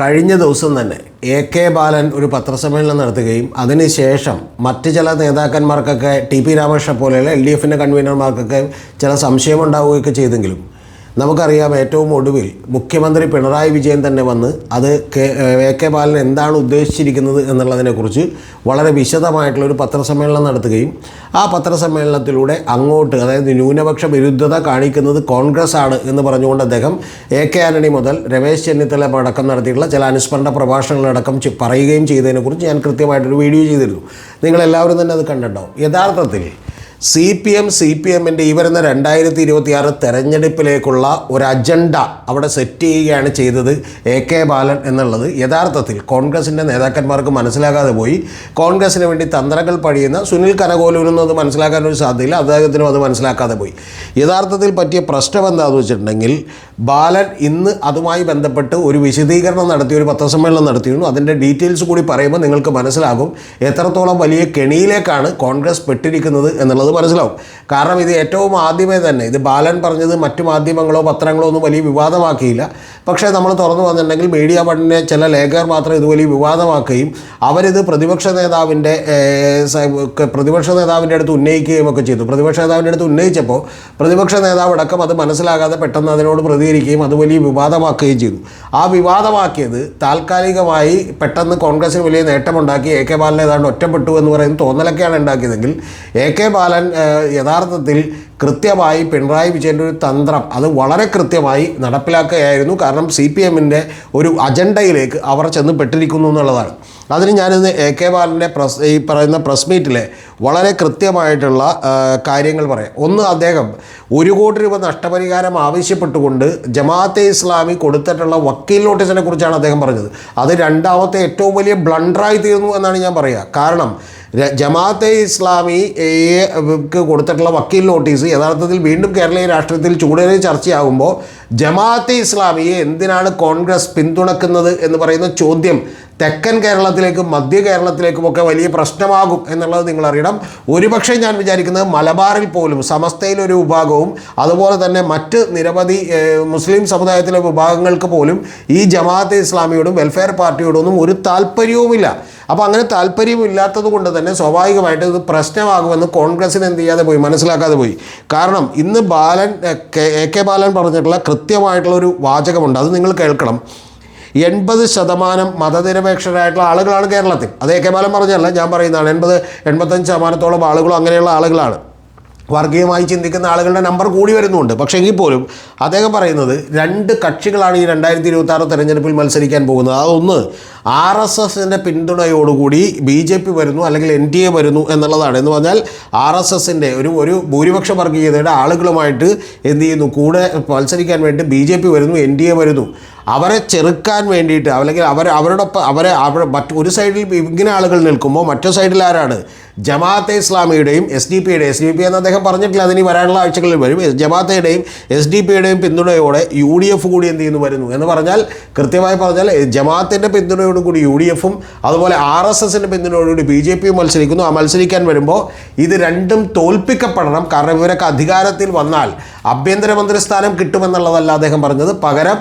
കഴിഞ്ഞ ദിവസം തന്നെ എ കെ ബാലൻ ഒരു പത്രസമ്മേളനം നടത്തുകയും അതിനുശേഷം മറ്റ് ചില നേതാക്കന്മാർക്കൊക്കെ ടി പി രാമകൃഷ്ണ പോലെയുള്ള എൽ ഡി എഫിന്റെ കൺവീനർമാർക്കൊക്കെ ചില സംശയമുണ്ടാവുകയൊക്കെ ചെയ്തെങ്കിലും നമുക്കറിയാം ഏറ്റവും ഒടുവിൽ മുഖ്യമന്ത്രി പിണറായി വിജയൻ തന്നെ വന്ന് അത് കെ കെ ബാലൻ എന്താണ് ഉദ്ദേശിച്ചിരിക്കുന്നത് എന്നുള്ളതിനെക്കുറിച്ച് വളരെ വിശദമായിട്ടുള്ളൊരു പത്രസമ്മേളനം നടത്തുകയും ആ പത്രസമ്മേളനത്തിലൂടെ അങ്ങോട്ട് അതായത് ന്യൂനപക്ഷ വിരുദ്ധത കാണിക്കുന്നത് കോൺഗ്രസ് ആണ് എന്ന് പറഞ്ഞുകൊണ്ട് അദ്ദേഹം എ കെ ആന്റണി മുതൽ രമേശ് ചെന്നിത്തല അടക്കം നടത്തിയിട്ടുള്ള ചില അനുസ്മരണ പ്രഭാഷണങ്ങളടക്കം പറയുകയും ചെയ്തതിനെക്കുറിച്ച് ഞാൻ കൃത്യമായിട്ടൊരു വീഡിയോ ചെയ്തിരുന്നു. നിങ്ങളെല്ലാവരും തന്നെ അത് കണ്ടിട്ടുണ്ടാവും. യഥാർത്ഥത്തിൽ C P M C P എമ്മിന്റെ ഈ വരുന്ന രണ്ടായിരത്തി ഇരുപത്തി ആറ് തെരഞ്ഞെടുപ്പിലേക്കുള്ള ഒരു അജണ്ട അവിടെ സെറ്റ് ചെയ്യുകയാണ് ചെയ്തത് എ കെ ബാലൻ എന്നുള്ളത്. യഥാർത്ഥത്തിൽ കോൺഗ്രസിന്റെ നേതാക്കന്മാർക്ക് മനസ്സിലാകാതെ പോയി. കോൺഗ്രസിന് വേണ്ടി തന്ത്രങ്ങൾ പഴിയുന്ന സുനിൽ കനകോലൂരിനും അത് മനസ്സിലാക്കാനൊരു സാധ്യതയില്ല. അദ്ദേഹത്തിനും അത് മനസ്സിലാക്കാതെ പോയി. യഥാർത്ഥത്തിൽ പറ്റിയ പ്രശ്നം എന്താണെന്ന് വെച്ചിട്ടുണ്ടെങ്കിൽ ബാലൻ ഇന്ന് അതുമായി ബന്ധപ്പെട്ട് ഒരു വിശദീകരണം നടത്തി ഒരു പത്രസമ്മേളനം നടത്തിയിരുന്നു. അതിന്റെ ഡീറ്റെയിൽസ് കൂടി പറയുമ്പോൾ നിങ്ങൾക്ക് മനസ്സിലാകും എത്രത്തോളം വലിയ കെണിയിലേക്കാണ് കോൺഗ്രസ് പെട്ടിരിക്കുന്നത് എന്നുള്ളത്. മനസ്സിലാവും. കാരണം ഇത് ഏറ്റവും ആദ്യമേ തന്നെ ഇത് ബാലൻ പറഞ്ഞത് മറ്റു മാധ്യമങ്ങളോ പത്രങ്ങളോ ഒന്നും വലിയ വിവാദമാക്കിയില്ല. പക്ഷേ നമ്മൾ തുറന്നു വന്നിട്ടുണ്ടെങ്കിൽ മീഡിയ വണ്ണിനെ ചില ലേഖകർ മാത്രം ഇത് വലിയ വിവാദമാക്കുകയും അവരിത് പ്രതിപക്ഷ നേതാവിന്റെ പ്രതിപക്ഷ നേതാവിന്റെ അടുത്ത് ഉന്നയിക്കുകയും ഒക്കെ ചെയ്തു. പ്രതിപക്ഷ നേതാവിന്റെ അടുത്ത് ഉന്നയിച്ചപ്പോൾ പ്രതിപക്ഷ നേതാവ് അടക്കം അത് മനസ്സിലാകാതെ പെട്ടെന്ന് അതിനോട് പ്രതികരിക്കുകയും അത് വലിയ വിവാദമാക്കുകയും ചെയ്തു. ആ വിവാദമാക്കിയത് താൽക്കാലികമായി പെട്ടെന്ന് കോൺഗ്രസിന് വലിയ നേട്ടമുണ്ടാക്കി എ കെ ബാലൻ ഏതാണ്ട് ഒറ്റപ്പെട്ടു എന്ന് പറയുന്ന തോന്നലൊക്കെയാണ് ഉണ്ടാക്കിയതെങ്കിൽ എ കെ ബാലൻ ഏഹ്, യഥാർത്ഥത്തിൽ കൃത്യമായി പിണറായി വിജയന്റെ ഒരു തന്ത്രം അത് വളരെ കൃത്യമായി നടപ്പിലാക്കുകയായിരുന്നു. കാരണം സി പി എമ്മിന്റെ ഒരു അജണ്ടയിലേക്ക് അവർ ചെന്ന് പെട്ടിരിക്കുന്നു എന്നുള്ളതാണ്. അതിന് ഞാനിന്ന് എ കെ ബാലന്റെ പ്രസ് ഈ പറയുന്ന പ്രസ് മീറ്റിലെ വളരെ കൃത്യമായിട്ടുള്ള കാര്യങ്ങൾ പറയാം. ഒന്ന് അദ്ദേഹം ഒരു കോടി രൂപ നഷ്ടപരിഹാരം ആവശ്യപ്പെട്ടുകൊണ്ട് ജമാഅത്തെ ഇസ്ലാമി കൊടുത്തിട്ടുള്ള വക്കീൽ നോട്ടീസിനെ കുറിച്ചാണ് അദ്ദേഹം പറഞ്ഞത്. അത് രണ്ടാമത്തെ ഏറ്റവും വലിയ ബ്ലണ്ടറായി തീർന്നു എന്നാണ് ഞാൻ പറയുക. കാരണം ജമാഅത്തെ ഇസ്ലാമി കൊടുത്തിട്ടുള്ള വക്കീൽ നോട്ടീസ് യഥാർത്ഥത്തിൽ വീണ്ടും കേരളീയ രാഷ്ട്രീയത്തിൽ ചൂടേറിയ ചർച്ചയാകുമ്പോൾ ജമാഅത്തെ ഇസ്ലാമിയെ എന്തിനാണ് കോൺഗ്രസ് പിന്തുണക്കുന്നത് എന്ന് പറയുന്ന ചോദ്യം തെക്കൻ കേരളത്തിലേക്കും മധ്യ കേരളത്തിലേക്കുമൊക്കെ വലിയ പ്രശ്നമാകും എന്നുള്ളത് നിങ്ങൾ അറിയണം ഒരുപക്ഷെ ഞാൻ വിചാരിക്കുന്നത് മലബാറിൽ പോലും സമസ്തയിലൊരു വിഭാഗവും അതുപോലെ തന്നെ മറ്റ് നിരവധി മുസ്ലിം സമുദായത്തിലെ വിഭാഗങ്ങൾക്ക് പോലും ഈ ജമാഅത്തെ ഇസ്ലാമിയോടും വെൽഫെയർ പാർട്ടിയോടൊന്നും ഒരു താല്പര്യവുമില്ല. അപ്പോൾ അങ്ങനെ താല്പര്യമില്ലാത്തത് കൊണ്ട് തന്നെ സ്വാഭാവികമായിട്ട് ഇത് പ്രശ്നമാകുമെന്ന് കോൺഗ്രസിന് എന്ത് ചെയ്യാതെ പോയി? മനസ്സിലാക്കാതെ പോയി. കാരണം ഇന്ന് ബാലൻ എ കെ ബാലൻ പറഞ്ഞിട്ടുള്ള കൃത്യമായിട്ടുള്ള ഒരു വാചകമുണ്ട്. അത് നിങ്ങൾ കേൾക്കണം. എൺപത് ശതമാനം മതനിരപേക്ഷരായിട്ടുള്ള ആളുകളാണ് കേരളത്തിൽ. അത് എ കെ ബാലൻ പറഞ്ഞല്ല ഞാൻ പറയുന്നതാണ്. എൺപത് എൺപത്തഞ്ച് ശതമാനത്തോളം ആളുകളും അങ്ങനെയുള്ള ആളുകളാണ്. വർഗീയമായി ചിന്തിക്കുന്ന ആളുകളുടെ നമ്പർ കൂടി വരുന്നുണ്ട്. പക്ഷേ എങ്കിൽ പോലും അദ്ദേഹം പറയുന്നത് രണ്ട് കക്ഷികളാണ് ഈ രണ്ടായിരത്തി ഇരുപത്തി ആറ് തെരഞ്ഞെടുപ്പിൽ മത്സരിക്കാൻ പോകുന്നത്. അതൊന്ന് ആർ എസ് എസിന്റെ പിന്തുണയോടുകൂടി ബി ജെ പി വരുന്നു അല്ലെങ്കിൽ എൻ ഡി എ വരുന്നു എന്നുള്ളതാണ്. എന്ന് പറഞ്ഞാൽ ആർ എസ് എസിന്റെ ഒരു ഒരു ഭൂരിപക്ഷ വർഗീയതയുടെ ആളുകളുമായിട്ട് എന്ത് ചെയ്യുന്നു? കൂടെ മത്സരിക്കാൻ വേണ്ടി ബി ജെ പി വരുന്നു എൻ ഡി എ വരുന്നു. അവരെ ചെറുക്കാൻ വേണ്ടിയിട്ട് അല്ലെങ്കിൽ അവർ അവരോടൊപ്പം അവരെ അവർ മറ്റ് ഒരു സൈഡിൽ ഇങ്ങനെ ആളുകൾ നിൽക്കുമ്പോൾ മറ്റു സൈഡിൽ ആരാണ്? ജമാഅത്തെ ഇസ്ലാമിയുടെയും എസ് ഡി പിയുടെയും എസ് ഡി പി എന്ന് അദ്ദേഹം പറഞ്ഞിട്ടില്ല അതിന് വരാനുള്ള ആഴ്ചകളിൽ വരും. ജമാഅത്തയുടെയും എസ് ഡി പിയുടെയും പിന്തുണയോടെ യു ഡി എഫ് കൂടി എന്ത് ചെയ്യുന്നു വരുന്നു എന്ന് പറഞ്ഞാൽ കൃത്യമായി പറഞ്ഞാൽ ജമാഅത്തിന്റെ പിന്തുണയോടുകൂടി യു ഡി എഫും അതുപോലെ ആർ എസ് എസിന്റെ പിന്തുണയോടുകൂടി ബി ജെ പിയും മത്സരിക്കുന്നു. ആ മത്സരിക്കാൻ വരുമ്പോൾ ഇത് രണ്ടും തോൽപ്പിക്കപ്പെടണം. കാരണം ഇവരൊക്കെ അധികാരത്തിൽ വന്നാൽ ആഭ്യന്തരമന്ത്രി സ്ഥാനം കിട്ടുമെന്നുള്ളതല്ല അദ്ദേഹം പറഞ്ഞത്. പകരം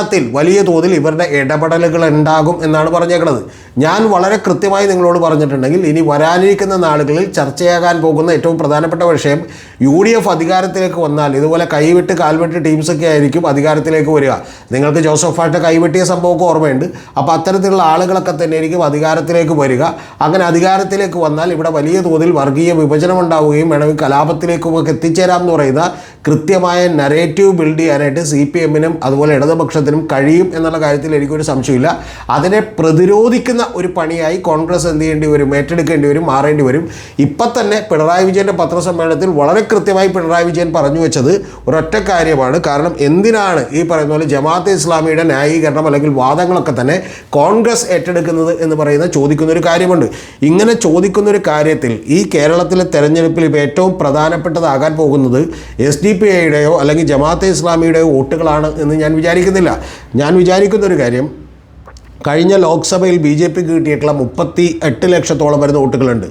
ഭരണത്തിൽ വലിയ തോതിൽ ഇവരുടെ ഇടപെടലുകൾ ഉണ്ടാകും എന്നാണ് പറഞ്ഞേക്കുന്നത് ഞാൻ വളരെ കൃത്യമായി നിങ്ങളോട് പറഞ്ഞിട്ടുണ്ടെങ്കിൽ ഇനി വരാനിരിക്കുന്ന നാളുകളിൽ ചർച്ചയാകാൻ പോകുന്ന ഏറ്റവും പ്രധാനപ്പെട്ട വിഷയം യു ഡി എഫ് അധികാരത്തിലേക്ക് വന്നാൽ ഇതുപോലെ കൈവിട്ട് കാൽവെട്ട് ടീംസൊക്കെ ആയിരിക്കും അധികാരത്തിലേക്ക് വരിക. നിങ്ങൾക്ക് ജോസഫ് ജോസഫായിട്ട് കൈവെട്ടിയ സംഭവമൊക്കെ ഓർമ്മയുണ്ട്. അപ്പോൾ അത്തരത്തിലുള്ള ആളുകളൊക്കെ തന്നെ ആയിരിക്കും അധികാരത്തിലേക്ക് വരിക. അങ്ങനെ അധികാരത്തിലേക്ക് വന്നാൽ ഇവിടെ വലിയ തോതിൽ വർഗീയ വിഭജനം ഉണ്ടാവുകയും വേണമെങ്കിൽ കലാപത്തിലേക്കുമൊക്കെ എത്തിച്ചേരാം എന്ന് പറയുന്ന കൃത്യമായ നരേറ്റീവ് ബിൽഡ് ചെയ്യാനായിട്ട് സി പി എമ്മിനും അതുപോലെ ഇടതുപക്ഷത്തിനും കഴിയും എന്നുള്ള കാര്യത്തിൽ എനിക്കൊരു സംശയമില്ല. അതിനെ പ്രതിരോധിക്കുന്ന ഒരു പണിയായി കോൺഗ്രസ് എന്ത് ചെയ്യേണ്ടി വരും ഏറ്റെടുക്കേണ്ടി വരും മാറേണ്ടി വരും. ഇപ്പം തന്നെ പിണറായി വിജയന്റെ പത്രസമ്മേളനത്തിൽ വളരെ കൃത്യമായി പിണറായി വിജയൻ പറഞ്ഞു വെച്ചത് ഒരൊറ്റ കാര്യമാണ്. കാരണം എന്തിനാണ് ഈ പറയുന്ന പോലെ ജമാഅത്തെ ഇസ്ലാമിയുടെ ന്യായീകരണം അല്ലെങ്കിൽ വാദങ്ങളൊക്കെ തന്നെ കോൺഗ്രസ് ഏറ്റെടുക്കുന്നത് എന്ന് പറയുന്ന ചോദിക്കുന്ന ഒരു കാര്യമുണ്ട്. ഇങ്ങനെ ചോദിക്കുന്ന ഒരു കാര്യത്തിൽ ഈ കേരളത്തിലെ തെരഞ്ഞെടുപ്പിൽ ഇപ്പോൾ ഏറ്റവും പ്രധാനപ്പെട്ടതാകാൻ പോകുന്നത് എസ് ഡി പി ഐയുടെയോ അല്ലെങ്കിൽ ജമാഅത്തെ ഇസ്ലാമിയുടെയോ വോട്ടുകളാണ് എന്ന് ഞാൻ വിചാരിക്കുന്നില്ല. ഞാൻ വിചാരിക്കുന്ന ഒരു കാര്യം കഴിഞ്ഞ ലോക്സഭയിൽ ബി ജെ പിക്ക് കിട്ടിയിട്ടുള്ള മുപ്പത്തി എട്ട് ലക്ഷത്തോളം വരുന്ന വോട്ടുകളുണ്ട്.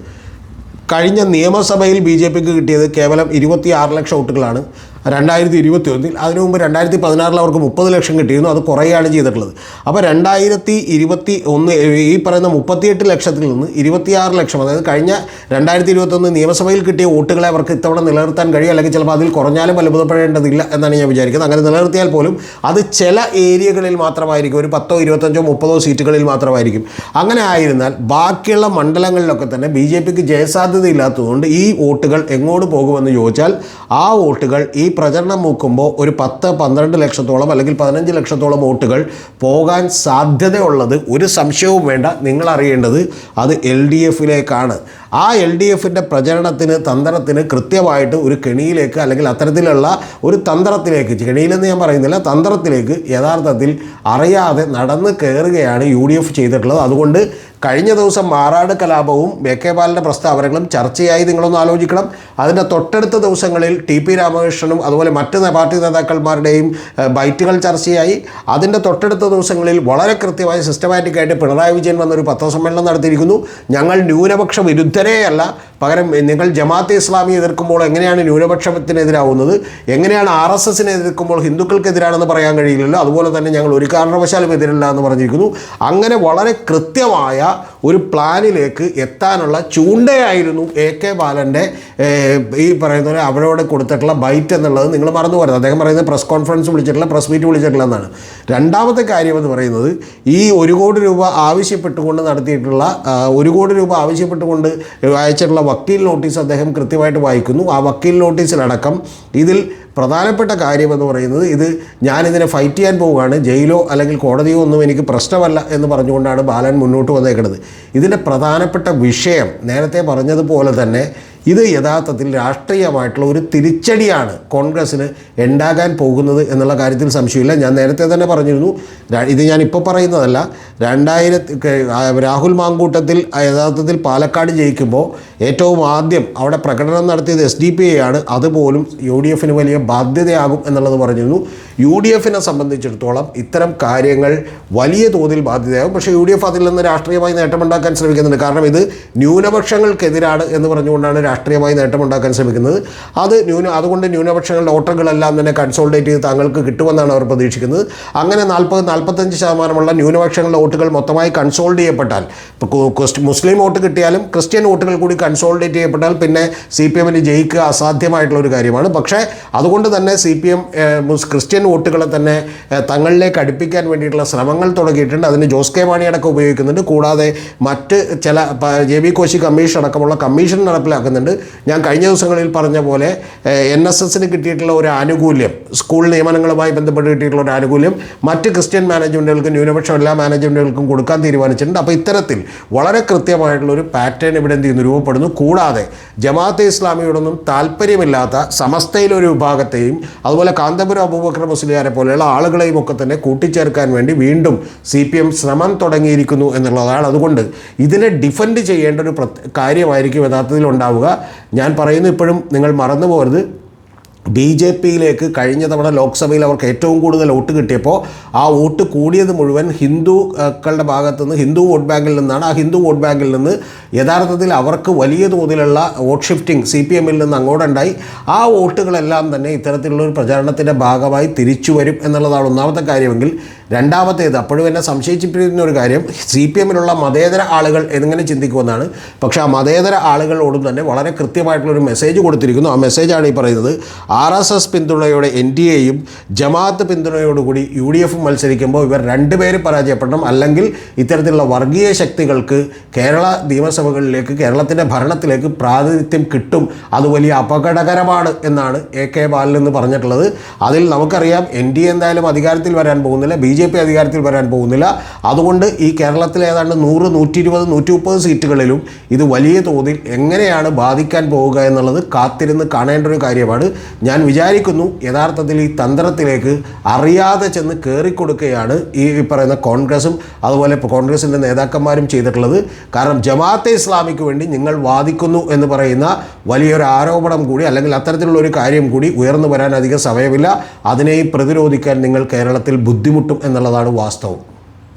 കഴിഞ്ഞ നിയമസഭയിൽ ബി ജെ പിക്ക് കിട്ടിയത് കേവലം ഇരുപത്തി ആറ് ലക്ഷം വോട്ടുകളാണ്. രണ്ടായിരത്തി ഇരുപത്തി ഒന്നിൽ അതിനു മുമ്പ് രണ്ടായിരത്തി പതിനാറിൽ അവർക്ക് മുപ്പത് ലക്ഷം കിട്ടിയിരുന്നു. അത് കുറയുകയാണ് ചെയ്തിട്ടുള്ളത്. അപ്പോൾ രണ്ടായിരത്തി ഇരുപത്തി ഒന്ന് ഈ പറയുന്ന മുപ്പത്തിയെട്ട് ലക്ഷത്തിൽ നിന്ന് ഇരുപത്തിയാറ് ലക്ഷം അതായത് കഴിഞ്ഞ രണ്ടായിരത്തി ഇരുപത്തൊന്ന് നിയമസഭയിൽ കിട്ടിയ വോട്ടുകളെ അവർക്ക് ഇത്തവണ നിലനിർത്താൻ കഴിയും അല്ലെങ്കിൽ ചിലപ്പോൾ അതിൽ കുറഞ്ഞാലും അത്ഭുതപ്പെടേണ്ടതില്ല എന്നാണ് ഞാൻ വിചാരിക്കുന്നത്. അങ്ങനെ നിലനിർത്തിയാൽ പോലും അത് ചില ഏരിയകളിൽ മാത്രമായിരിക്കും. ഒരു പത്തോ ഇരുപത്തഞ്ചോ മുപ്പതോ സീറ്റുകളിൽ മാത്രമായിരിക്കും. അങ്ങനെ ആയിരുന്നാൽ ബാക്കിയുള്ള മണ്ഡലങ്ങളിലൊക്കെ തന്നെ ബി ജെ പിക്ക് ജയസാധ്യതയില്ലാത്തതുകൊണ്ട് ഈ വോട്ടുകൾ എങ്ങോട്ട് പോകുമെന്ന് ചോദിച്ചാൽ ആ വോട്ടുകൾ ഈ പ്രചരണം മൂക്കുമ്പോൾ ഒരു പത്ത് പന്ത്രണ്ട് ലക്ഷത്തോളം അല്ലെങ്കിൽ പതിനഞ്ച് ലക്ഷത്തോളം വോട്ടുകൾ പോകാൻ സാധ്യതയുള്ളത് ഒരു സംശയവും വേണ്ട. നിങ്ങൾ അറിയേണ്ടത് അത് എൽ ഡി എഫിലേക്കാണ്. ആ എൽ ഡി എഫിന്റെ പ്രചരണത്തിന് തന്ത്രത്തിന് കൃത്യമായിട്ട് ഒരു കെണിയിലേക്ക് അല്ലെങ്കിൽ അത്തരത്തിലുള്ള ഒരു തന്ത്രത്തിലേക്ക് കെണിയിലെന്ന് ഞാൻ പറയുന്നില്ല തന്ത്രത്തിലേക്ക് യഥാർത്ഥത്തിൽ അറിയാതെ നടന്ന് കയറുകയാണ് യു ഡി എഫ് ചെയ്തിട്ടുള്ളത്. അതുകൊണ്ട് കഴിഞ്ഞ ദിവസം മാറാട് കലാപവും എ കെ ബാലന്റെ പ്രസ്താവനകളും ചർച്ചയായി. നിങ്ങളൊന്ന് ആലോചിക്കണം. അതിന്റെ തൊട്ടടുത്ത ദിവസങ്ങളിൽ ടി പി രാമകൃഷ്ണനും അതുപോലെ മറ്റ് പാർട്ടി നേതാക്കന്മാരുടെയും ബൈറ്റുകൾ ചർച്ചയായി. അതിന്റെ തൊട്ടടുത്ത ദിവസങ്ങളിൽ വളരെ കൃത്യമായി സിസ്റ്റമാറ്റിക്കായിട്ട് പിണറായി വിജയൻ വന്നൊരു പത്രസമ്മേളനം നടത്തിയിരിക്കുന്നു. ഞങ്ങൾ ന്യൂനപക്ഷ വിരുദ്ധരെയല്ല പകരം നിങ്ങൾ ജമാഅത്തെ ഇസ്ലാമി എതിർക്കുമ്പോൾ എങ്ങനെയാണ് ന്യൂനപക്ഷത്തിനെതിരാവുന്നത്? എങ്ങനെയാണ് ആർ എസ് എസിനെ എതിർക്കുമ്പോൾ ഹിന്ദുക്കൾക്കെതിരാണെന്ന് പറയാൻ കഴിയില്ലല്ലോ. അതുപോലെ തന്നെ ഞങ്ങൾ ഒരു കാരണവശാലും എതിരല്ല എന്ന് പറഞ്ഞിരിക്കുന്നു. അങ്ങനെ വളരെ കൃത്യമായ ഒരു പ്ലാനിലേക്ക് എത്താനുള്ള ചൂണ്ടയായിരുന്നു എ കെ ബാലന്റെ ഈ പറയുന്ന പോലെ അവരോട് കൊടുത്തിട്ടുള്ള ബൈറ്റ് എന്നുള്ളത്. നിങ്ങൾ മറന്നു പോരുത് അദ്ദേഹം പറയുന്നത് പ്രസ് കോൺഫറൻസ് വിളിച്ചിട്ടില്ല പ്രസ് മീറ്റ് വിളിച്ചിട്ടില്ല എന്നാണ്. രണ്ടാമത്തെ കാര്യം എന്ന് പറയുന്നത് ഈ ഒരു കോടി രൂപ ആവശ്യപ്പെട്ടുകൊണ്ട് നടത്തിയിട്ടുള്ള ഒരു കോടി രൂപ ആവശ്യപ്പെട്ടുകൊണ്ട് അയച്ചിട്ടുള്ള വക്കീൽ നോട്ടീസ് അദ്ദേഹം കൃത്യമായിട്ട് വായിക്കുന്നു. ആ വക്കീൽ നോട്ടീസിലടക്കം ഇതിൽ പ്രധാനപ്പെട്ട കാര്യം എന്ന് പറയുന്നത് ഇത് ഞാനിതിനെ ഫൈറ്റ് ചെയ്യാൻ പോവുകയാണ്. ജയിലോ അല്ലെങ്കിൽ കോടതിയോ ഒന്നും എനിക്ക് പ്രശ്നമല്ല എന്ന് പറഞ്ഞുകൊണ്ടാണ് ബാലൻ മുന്നോട്ട് വന്നേക്കുന്നത്. ഇതിന്റെ പ്രധാനപ്പെട്ട വിഷയം നേരത്തെ പറഞ്ഞതുപോലെ തന്നെ ഇത് യഥാർത്ഥത്തിൽ രാഷ്ട്രീയമായിട്ടുള്ള ഒരു തിരിച്ചടിയാണ് കോൺഗ്രസ്സിന് ഉണ്ടാകാൻ പോകുന്നത് എന്നുള്ള കാര്യത്തിൽ സംശയമില്ല. ഞാൻ നേരത്തെ തന്നെ പറഞ്ഞിരുന്നു. ഇത് ഞാൻ ഇപ്പോൾ പറയുന്നതല്ല. രണ്ടായിരത്തി രാഹുൽ മാങ്കൂട്ടത്തിൽ യഥാർത്ഥത്തിൽ പാലക്കാട് ജയിക്കുമ്പോൾ ഏറ്റവും ആദ്യം അവിടെ പ്രകടനം നടത്തിയത് എസ് ഡി പി ആണ്. അതുപോലും യു ഡി എഫിന് വലിയ ബാധ്യതയാകും എന്നുള്ളത് പറഞ്ഞിരുന്നു. യു ഡി എഫിനെ സംബന്ധിച്ചിടത്തോളം ഇത്തരം കാര്യങ്ങൾ വലിയ തോതിൽ ബാധ്യതയാകും. പക്ഷേ യു ഡി എഫ് അതിൽ നിന്ന് രാഷ്ട്രീയമായി നേട്ടമുണ്ടാക്കാൻ ശ്രമിക്കുന്നുണ്ട്. കാരണം ഇത് ന്യൂനപക്ഷങ്ങൾക്കെതിരാണ് എന്ന് പറഞ്ഞുകൊണ്ടാണ് രാഷ്ട്രീയമായി നേട്ടമുണ്ടാക്കാൻ ശ്രമിക്കുന്നത്. അത് ന്യൂന അതുകൊണ്ട് ന്യൂനപക്ഷങ്ങളുടെ വോട്ടറുകളെല്ലാം തന്നെ കൺസോൾഡേറ്റ് ചെയ്ത് താങ്കൾക്ക് കിട്ടുമെന്നാണ് അവർ പ്രതീക്ഷിക്കുന്നത്. അങ്ങനെ നാൽപ്പത് നാൽപ്പത്തഞ്ച് ശതമാനമുള്ള ന്യൂനപക്ഷങ്ങളുടെ വോട്ടുകൾ മൊത്തമായി കൺസോൾഡ് ചെയ്യപ്പെട്ടാൽ മുസ്ലിം വോട്ട് കിട്ടിയാലും ക്രിസ്ത്യൻ വോട്ടുകൾ കൂടി കൺസോൾഡേറ്റ് ചെയ്യപ്പെട്ടാൽ പിന്നെ സി പി എമ്മിന് ജയിക്കുക അസാധ്യമായിട്ടുള്ള ഒരു കാര്യമാണ്. പക്ഷേ അതുകൊണ്ട് തന്നെ സി പി എം ക്രിസ്ത്യൻ വോട്ടുകളെ തന്നെ തങ്ങളിലേക്ക് അടുപ്പിക്കാൻ വേണ്ടിയിട്ടുള്ള ശ്രമങ്ങൾ തുടങ്ങിയിട്ടുണ്ട്. അതിന് ജോസ് കെ മാണി അടക്കം ഉപയോഗിക്കുന്നുണ്ട്. കൂടാതെ മറ്റ് ചില ജെ ബി കോശി കമ്മീഷൻ അടക്കമുള്ള കമ്മീഷൻ നടപ്പിലാക്കുന്നുണ്ട്. ഞാൻ കഴിഞ്ഞ ദിവസങ്ങളിൽ പറഞ്ഞ പോലെ എൻ എസ് എസിന് കിട്ടിയിട്ടുള്ള ഒരു ആനുകൂല്യം സ്കൂൾ നിയമനങ്ങളുമായി ബന്ധപ്പെട്ട് കിട്ടിയിട്ടുള്ള ഒരു ആനുകൂല്യം മറ്റ് ക്രിസ്ത്യൻ മാനേജ്മെന്റുകൾക്കും ന്യൂനപക്ഷം എല്ലാ മാനേജ്മെന്റുകൾക്കും കൊടുക്കാൻ തീരുമാനിച്ചിട്ടുണ്ട്. അപ്പോൾ ഇത്തരത്തിൽ വളരെ കൃത്യമായിട്ടുള്ള ഒരു പാറ്റേൺ ഇവിടെ എന്ത് ചെയ്യുന്നു രൂപപ്പെടുന്നു. കൂടാതെ ജമാഅത്തെ ഇസ്ലാമിയോടൊന്നും താല്പര്യമില്ലാത്ത സമസ്തയിലൊരു വിഭാഗത്തെയും അതുപോലെ കാന്തപുരം അബൂബക്കർ മുസ്ലിയാരെ പോലെയുള്ള ആളുകളെയും ഒക്കെ തന്നെ കൂട്ടിച്ചേർക്കാൻ വേണ്ടി വീണ്ടും സി പി എം ശ്രമം തുടങ്ങിയിരിക്കുന്നു എന്നുള്ളതാണ്. അതുകൊണ്ട് ഇതിനെ ഡിഫെൻഡ് ചെയ്യേണ്ട ഒരു കാര്യമായിരിക്കും യഥാർത്ഥത്തിൽ ഉണ്ടാവുക. ഞാൻ പറയുന്നു ഇപ്പോഴും നിങ്ങൾ മറന്നു പോകരുത്. ബി ജെ പിയിലേക്ക് കഴിഞ്ഞ തവണ ലോക്സഭയിൽ അവർക്ക് ഏറ്റവും കൂടുതൽ വോട്ട് കിട്ടിയപ്പോൾ ആ വോട്ട് കൂടിയത് മുഴുവൻ ഹിന്ദുക്കളുടെ ഭാഗത്തു നിന്ന് ഹിന്ദു വോട്ട് ബാങ്കിൽ നിന്നാണ്. ആ ഹിന്ദു വോട്ട് ബാങ്കിൽ നിന്ന് യഥാർത്ഥത്തിൽ അവർക്ക് വലിയ തോതിലുള്ള വോട്ട് ഷിഫ്റ്റിംഗ് സി പി എമ്മിൽ നിന്ന് അങ്ങോട്ടുണ്ടായി. ആ വോട്ടുകളെല്ലാം തന്നെ ഇത്തരത്തിലുള്ള ഒരു പ്രചാരണത്തിന്റെ ഭാഗമായി തിരിച്ചു വരും എന്നുള്ളതാണ് ഒന്നാമത്തെ കാര്യമെങ്കിൽ രണ്ടാമത്തേത് അപ്പോഴും എന്നെ സംശയിച്ചിട്ടിരുന്ന ഒരു കാര്യം സി പി എമ്മിലുള്ള മതേതര ആളുകൾ എങ്ങനെ ചിന്തിക്കുമെന്നാണ്. പക്ഷേ ആ മതേതര ആളുകളോടും തന്നെ വളരെ കൃത്യമായിട്ടുള്ളൊരു മെസ്സേജ് കൊടുത്തിരിക്കുന്നു. ആ മെസ്സേജാണ് ഈ പറയുന്നത്. ആർ എസ് എസ് പിന്തുണയോടെ എൻ ഡി എയും ജമാഅത്ത് പിന്തുണയോടുകൂടി യു ഡി എഫും മത്സരിക്കുമ്പോൾ ഇവർ രണ്ടുപേരും പരാജയപ്പെടണം. അല്ലെങ്കിൽ ഇത്തരത്തിലുള്ള വർഗീയ ശക്തികൾക്ക് കേരള നിയമസഭകളിലേക്ക് കേരളത്തിന്റെ ഭരണത്തിലേക്ക് പ്രാതിനിധ്യം കിട്ടും. അത് വലിയ അപകടകരമാണ് എന്നാണ് എ കെ ബാലൻ എന്ന് പറഞ്ഞിട്ടുള്ളത്. അതിൽ നമുക്കറിയാം എൻ ഡി എ എന്തായാലും അധികാരത്തിൽ വരാൻ പോകുന്നില്ല. ബി ജെ പി അധികാരത്തിൽ വരാൻ പോകുന്നില്ല. അതുകൊണ്ട് ഈ കേരളത്തിലെ ഏതാണ്ട് നൂറ് നൂറ്റി ഇരുപത് നൂറ്റി മുപ്പത് സീറ്റുകളിലും ഇത് വലിയ തോതിൽ എങ്ങനെയാണ് ബാധിക്കാൻ പോവുക എന്നുള്ളത് കാത്തിരുന്ന് കാണേണ്ട ഒരു കാര്യമാണ്. ഞാൻ വിചാരിക്കുന്നു യഥാർത്ഥത്തിൽ ഈ തന്ത്രത്തിലേക്ക് അറിയാതെ ചെന്ന് കയറിക്കൊടുക്കുകയാണ് ഈ പറയുന്ന കോൺഗ്രസും അതുപോലെ കോൺഗ്രസിന്റെ നേതാക്കന്മാരും ചെയ്തിട്ടുള്ളത്. കാരണം ജമാഅത്തെ ഇസ്ലാമിക്ക് വേണ്ടി നിങ്ങൾ വാദിക്കുന്നു എന്ന് പറയുന്ന വലിയൊരു ആരോപണം കൂടി അല്ലെങ്കിൽ അത്തരത്തിലുള്ള ഒരു കാര്യം കൂടി ഉയർന്നു വരാൻ അധികം സമയമില്ല. അതിനെയും പ്രതിരോധിക്കാൻ നിങ്ങൾ കേരളത്തിൽ ബുദ്ധിമുട്ടും എന്നുള്ളതാണ് വാസ്തവം.